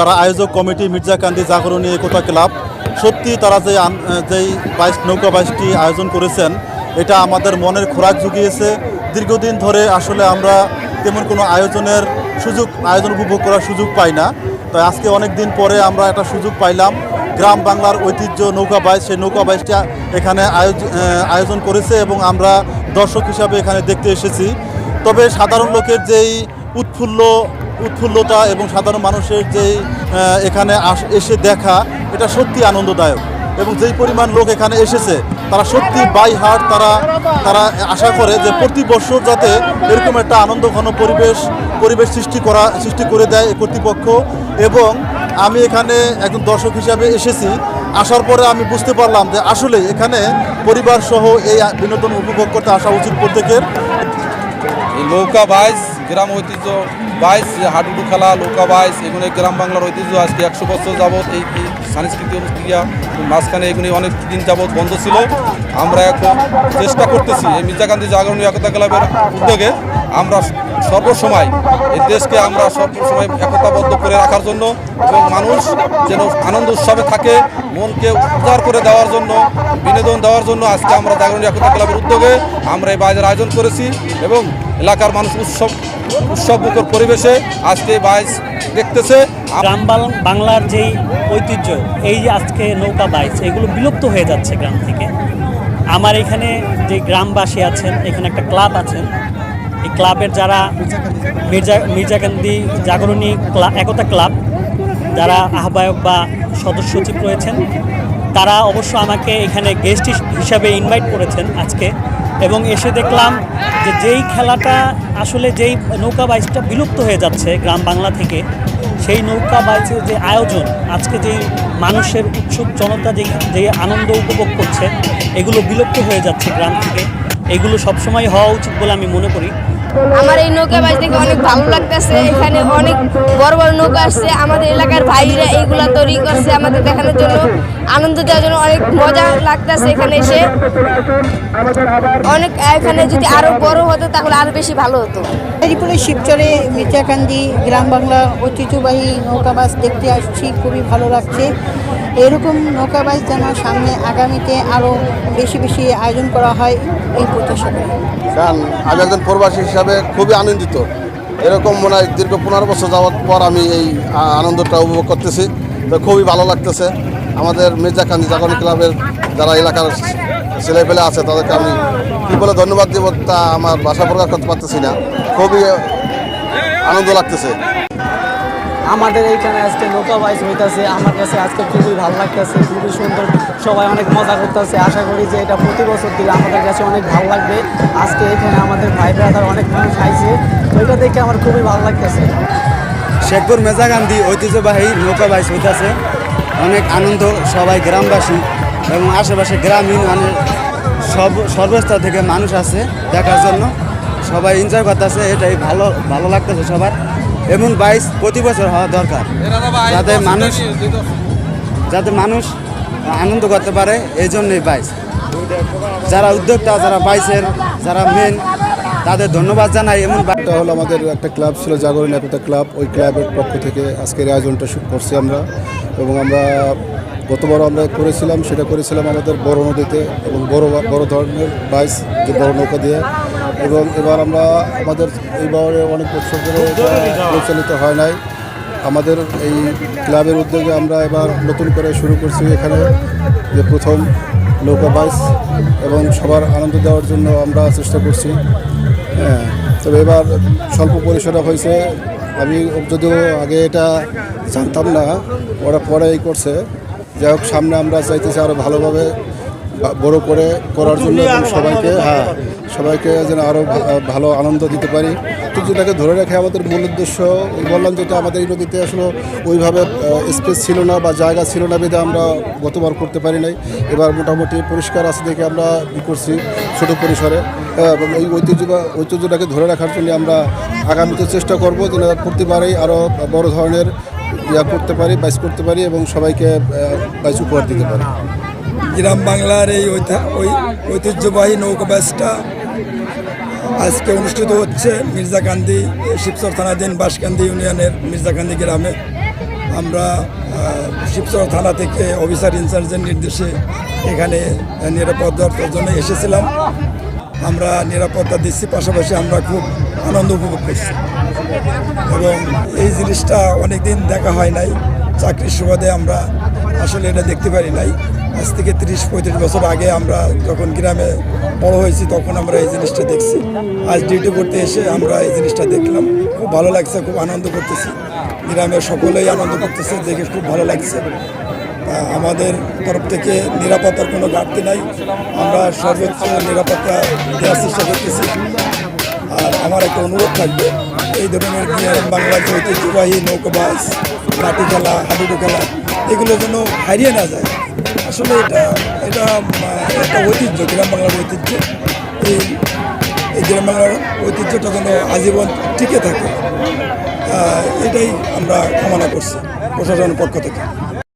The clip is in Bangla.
যারা আয়োজক কমিটি মির্জাকান্দি জাগরণী একতা ক্লাব সত্যি তারা যে যেই বাইশ, নৌকা বাইশটি আয়োজন করেছেন, এটা আমাদের মনের খোরাক জুগিয়েছে। দীর্ঘদিন ধরে আসলে আমরা তেমন কোনো আয়োজনের সুযোগ, আয়োজন উপভোগ করার সুযোগ পাই না। তাই আজকে অনেক দিন পরে আমরা একটা সুযোগ পাইলাম। গ্রাম বাংলার ঐতিহ্য নৌকা বাইশ, সেই নৌকা বাইশটা এখানে আয়োজ- আয়োজন করেছে এবং আমরা দর্শক হিসাবে এখানে দেখতে এসেছি। তবে সাধারণ লোকের যেই উৎফুল্ল উৎফুল্লতা এবং সাধারণ মানুষের যেই আহ, এখানে এসে দেখা এটা সত্যি আনন্দদায়ক। এবং যেই পরিমাণ লোক এখানে এসেছে তারা সত্যি বাই হার্ট তারা তারা আশা করে যে প্রতি বছর যাতে এরকম একটা আনন্দঘন পরিবেশ পরিবেশ সৃষ্টি করা সৃষ্টি করে দেয় কর্তৃপক্ষ। এবং আমি এখানে একজন দর্শক হিসাবে এসেছি। আসার পরে আমি বুঝতে পারলাম যে আসলে এখানে পরিবার সহ এই বিনোদন উপভোগ করতে আসা উচিত প্রত্যেকের। নৌকা বাইস গ্রাম ঐতিহ্য বাইস হাডুডু খেলা নৌকা বাইস এগুলো গ্রাম বাংলার ঐতিহ্য, আজকে একশো বছর যাবৎ এই এই সাংস্কৃতিক অনুষ্ঠিয়া মাঝখানে এগুলি অনেক দিন যাবৎ বন্ধ ছিল। আমরা এখন চেষ্টা করতেছি এই মির্জা গান্ধী জাগরণী একতা ক্লাবের উদ্যোগে আমরা সর্বসময় এই দেশকে আমরা সর্বসময় একতাবদ্ধ করে রাখার জন্য এবং মানুষ যেন আনন্দ উৎসবে থাকে, মনকে উদ্ধার করে দেওয়ার জন্য, বিনোদন দেওয়ার জন্য আজকে আমরা জাগরণী একতা ক্লাবের উদ্যোগে আমরা এই বাইজের আয়োজন করেছি এবং এলাকার মানুষ উৎসব উৎসব মুখর পরিবেশে আজকে বাইজ দেখতেছে। গ্রাম বাংলার যেই ঐতিহ্য, এই যে আজকে নৌকা বাইচ এগুলো বিলুপ্ত হয়ে যাচ্ছে গ্রাম থেকে। আমার এখানে যে গ্রামবাসী আছেন, এখানে একটা ক্লাব আছেন এই ক্লাবের যারা মির্জা মির্জাকান্দি জাগরণী একতা ক্লাব, যারা আহ্বায়ক বা সদস্য সচিব রয়েছেন, তারা অবশ্য আমাকে এখানে গেস্ট হিসাবে ইনভাইট করেছেন আজকে এবং এসে দেখলাম যে যেই খেলাটা আসলে যেই নৌকা বাইচটা বিলুপ্ত হয়ে যাচ্ছে গ্রাম বাংলা থেকে, সেই নৌকা বাইচের যে আয়োজন, আজকে যে মানুষের উৎসুক জনতা যে যে আনন্দ উপভোগ করছে, এগুলো বিলুপ্ত হয়ে যাচ্ছে গ্রাম থেকে। এগুলো সবসময় হওয়া উচিত বলে আমি মনে করি। আমার এই নৌকা বাজ দেখে অনেক ভালো লাগতেছে। এখানে অনেক বড় বড় নৌকা আসছে। আমাদের এলাকার ভাইরা এইগুলা তৈরি করছে আমাদের দেখানোর জন্য। আনন্দ দেওয়ার জন্য অনেক মজা লাগতেছে এখানে এসে। অনেক এখানে যদি আরও বড় হতো তাহলে আরও বেশি ভালো হতো। গাজীপুরের শিবচরে মির্জাকান্দি গ্রাম বাংলা ঐতিহ্যবাহী নৌকাবাস দেখতে আসছি খুবই ভালো লাগছে। এরকম নৌকাবাস যেন সামনে আগামীতে আরও বেশি বেশি আয়োজন করা হয় এই প্রত্যাশা করি। কারণ আমি একজন প্রবাসী হিসাবে খুবই আনন্দিত। এরকম মনে হয় দীর্ঘ পনেরো বছর যাওয়ার পর আমি এই আনন্দটা উপভোগ করতেছি। তো খুবই ভালো লাগতেছে। আমাদের মির্জা মির্জাকান্দি জাগরণ ক্লাবের যারা এলাকার ছেলেপেলে আছে, তাদেরকে আমি কী বলে ধন্যবাদ দেব তা আমার বাসা প্রকাশ করতে পারতেছি না। খুবই আনন্দ লাগতেছে। আমাদের এইখানে আজকে নৌকা বাইস হইতাছে, আমার কাছে আজকে খুবই ভালো লাগতেছে, খুবই সুন্দর। সবাই অনেক মজা করতেছে। আশা করি যে এটা প্রতি বছর দিলে আমাদের কাছে অনেক ভালো লাগবে। আজকে এখানে আমাদের ভাই ব্রাদার অনেক মানুষ আইছে, তো এটা দেখে আমার খুবই ভালো লাগতেছে। শেখপুর মেজাগান্ধি ঐতিহ্যবাহী নৌকা বাইস হইতেছে। অনেক আনন্দ, সবাই গ্রামবাসী এবং আশেপাশে গ্রামীণ ইউনিয়নের সব সর্বস্তর থেকে মানুষ আছে দেখার জন্য। সবাই এনজয় করতেছে, এটাই ভালো ভালো লাগতেছে সবার। এমন বাইশ প্রতি বছর হওয়া দরকার। যাতে মানুষ যাতে মানুষ আনন্দ করতে পারে এই জন্যই বাইশ। যারা উদ্যোক্তা যারা বাইসের যারা মেন তাদের ধন্যবাদ জানাই এমন এটা হলো আমাদের একটা ক্লাব ছিল জাগরণ একতা ক্লাব। ওই ক্লাবের পক্ষ থেকে আজকের আয়োজনটা করছি আমরা। এবং আমরা গতবার আমরা করেছিলাম সেটা করেছিলাম আমাদের বড় নদীতে এবং বড় বড় ধরনের বাইশ যে বড় নৌকা দিয়ে। এবং এবার আমরা আমাদের এইবারে অনেক বছর ধরে পরিচালিত হয় নাই। আমাদের এই ক্লাবের উদ্যোগে আমরা এবার নতুন করে শুরু করছি এখানে যে প্রথম নৌকা বাইস এবং সবার আনন্দ দেওয়ার জন্য আমরা চেষ্টা করছি। হ্যাঁ তবে এবার স্বল্প পরিসরে হয়েছে। আমি যদিও আগে এটা জানতাম না, ওরা পরে এই করছে। যাই হোক, সামনে আমরা চাইতেছি আরও ভালোভাবে বড় করে করার জন্য এবং সবাইকে হ্যাঁ সবাইকে যেন আরও ভালো আনন্দ দিতে পারি। যেটাকে ধরে রেখে আমাদের মূল উদ্দেশ্য ওই বললাম যেটা আমাদের এই নদীতে আসলে ওইভাবে স্পেস ছিল না বা জায়গা ছিল না বেঁধে আমরা গতবার করতে পারি নাই। এবার মোটামুটি পরিষ্কার আছে দেখে আমরা ই করছি ছোটো পরিসরে। হ্যাঁ, এবং এই ঐতিহ্য ঐতিহ্যটাকে ধরে রাখার জন্য আমরা আগামীতে চেষ্টা করব যেন প্রতিবারেই আরও বড় ধরনের ইয়া করতে পারি বাইস করতে পারি এবং সবাইকে বাইস উপহার দিতে পারি। গ্রাম বাংলার এই ঐতিহ্যবাহী নৌকা ব্যাসটা আজকে অনুষ্ঠিত হচ্ছে মির্জাকান্দি শিবচর থানাধীন বাসকান্দি ইউনিয়নের মির্জাকান্দি গ্রামে। আমরা শিবচর থানা থেকে অফিসার ইনচার্জের নির্দেশে এখানে নিরাপত্তার জন্য এসেছিলাম। আমরা নিরাপত্তা দিচ্ছি, পাশাপাশি আমরা খুব আনন্দ উপভোগ করছি। এবং এই জিনিসটা অনেক দিন দেখা হয় নাই। চাকরির সুবাদে আমরা আসলে এটা দেখতে পারি নাই। আজ থেকে তিরিশ, পঁয়ত্রিশ বছর আগে আমরা যখন গ্রামে বড় হয়েছি, তখন আমরা এই জিনিসটা দেখছি। আজ ডিউটি করতে এসে আমরা এই জিনিসটা দেখলাম। খুব ভালো লাগছে, খুব আনন্দ করতেছি। গ্রামে সকলেই আনন্দ করতেছে, দেখে খুব ভালো লাগছে। আমাদের তরফ থেকে নিরাপত্তার কোনো ঘাটতি নাই। আমরা সর্বোচ্চ নিরাপত্তা দেওয়ার চেষ্টা করতেছি। আর আমার একটা অনুরোধ থাকবে এই ধরনের বাংলা বাংলার যে ঐতিহ্যবাহী নৌকবাস লাঠি খেলা হাডুডু খেলা এগুলো যেন হারিয়ে না যায়। আসলে এটা এটা একটা ঐতিহ্য, গ্রাম বাংলার ঐতিহ্য। এই এই গ্রাম বাংলার ঐতিহ্যটা যেন আজীবন টিকে থাকে এটাই আমরা কামনা করছি প্রশাসনের পক্ষ থেকে।